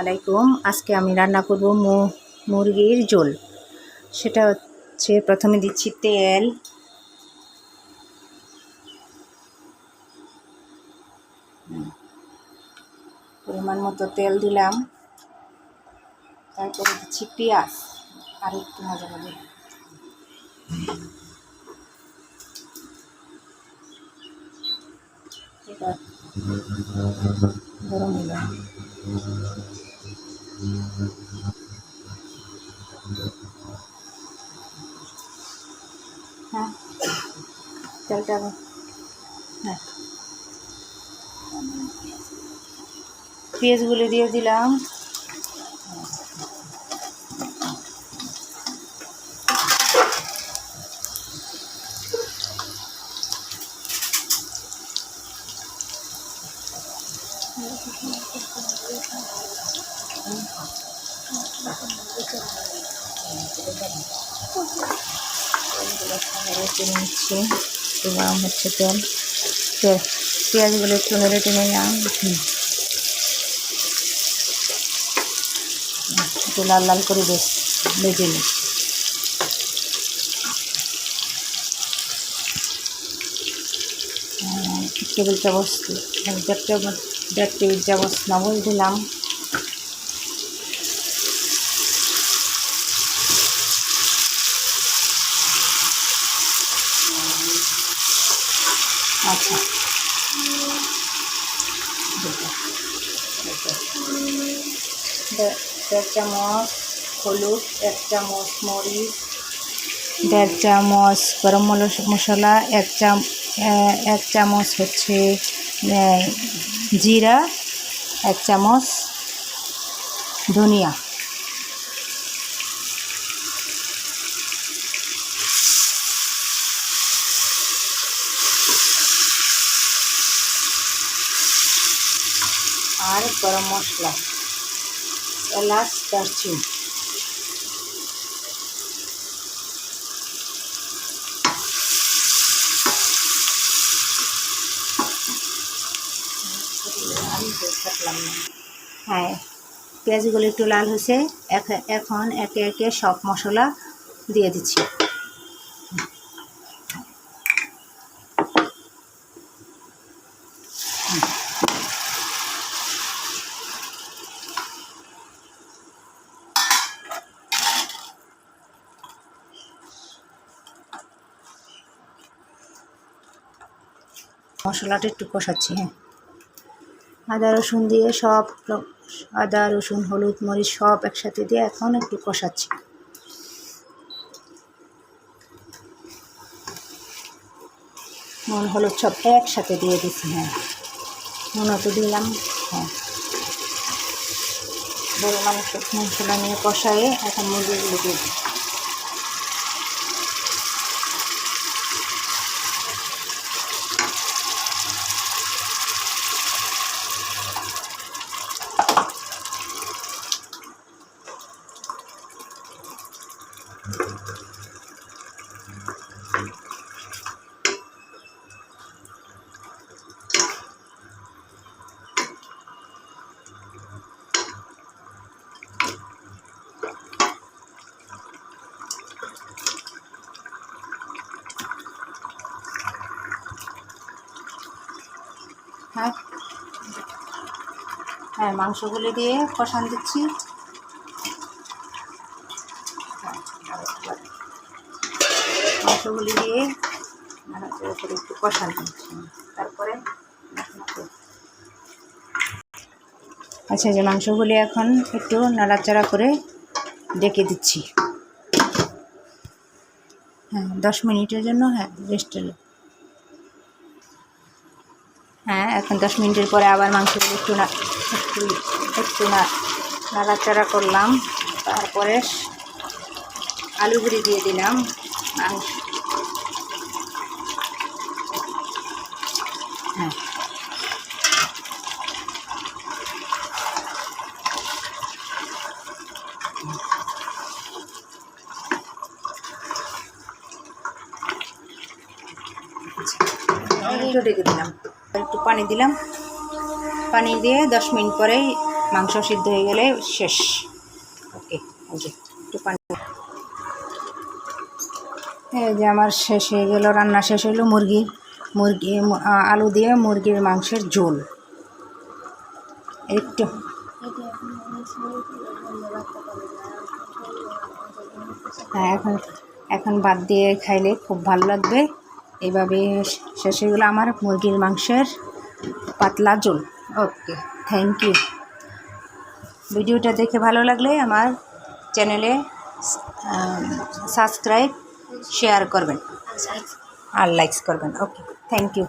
আলাইকুম। আজকে আমি রান্না করব মুরগির ঝোল। সেটা হচ্ছে প্রথমে দিচ্ছি তেল। পরিমাণ মতো তেল দিলাম। তারপরে দিচ্ছি পেঁয়াজ। আর একটু মজা মজা গরম হলো হ্যাঁ তেলটা আবার- হ্যাঁ পেঁয়াজগুলো দিয়ে দিলাম নিচ্ছি। একটু গরম হচ্ছে তেল। পেঁয়াজগুলো একটু নেড়ে টেনে একটু লাল লাল করে বেশ আহ, এক টেবিল চামচ দেড় টেবিল চামচ লবণ দিলাম। আচ্ছা। দেড় চামচ হলুদ এক চামচ মরিচ। দেড় চামচ গরম মশলা এক চাম এক চামচ হচ্ছে জিরা এক চামচ ধনিয়া। আর গরম মশলা। এলাচ, দারচিনি। হ্যাঁ পেঁয়াজগুলো একটু লাল হয়েছে। এখ- এখন একে একে সব মশলা দিয়ে দিচ্ছি। মশলাটা একটু কষাচ্ছি হ্যাঁ। আদা, রসুন দিয়ে সব আদা, রসুন, হলুদ, মরিচ সব একসাথে দিয়ে এখন একটু কষাচ্ছি। নুন, হলুদ সব একসাথে দিয়ে দিচ্ছি হ্যাঁ। নুনও তো দিলাম হ্যাঁ। পরিমাণে সব মশলা নিয়ে কষায়ে এখন মুরগিগুলো দিয়ে দিই হ্যাঁ। হ্যাঁ মাংসগুলো দিয়ে কষান দিচ্ছি হ্যাঁ, আর একবার। মাংসগুলি দিয়ে নাড়াচাড়া করে একটু কষান তারপরে। আচ্ছা যে মাংসগুলি এখন একটু নাড়াচাড়া করে ডেকে দিচ্ছি। হ্যাঁ দশ মিনিটের জন্য হ্যাঁ রেস্টে হ্যাঁ এখন দশ মিনিটের পরে আবার মাংসগুলো একটু না একটু একটু না নাড়াচাড়া করলাম। তারপরে আলু গুঁড়ি দিয়ে দিলাম। মাংস হ্যাঁ একটু দিলাম। একটু পানি দিলাম। পানি দিয়ে দশ মিনিট পরেই মাংস সিদ্ধ হয়ে গেলে শেষ। ওকে যে একটু পানি। এই যে আমার শেষ হয়ে গেল, রান্না শেষ হলো মুরগি। মুরগি আলু দিয়ে মুরগির মাংসের ঝোল। একটু। হ্যাঁ এখন এখন বাদ দিয়ে খাইলে খুব ভালো লাগবে। এইভাবে শেষ গেলো আমার মুরগির মাংসের পাতলা ঝোল। Okay, thank you. ভিডিওটা দেখে ভালো লাগলে আমার চ্যানেলে সাবস্ক্রাইব, শেয়ার করবেন। আর লাইকস করবেন, ওকে। Thank you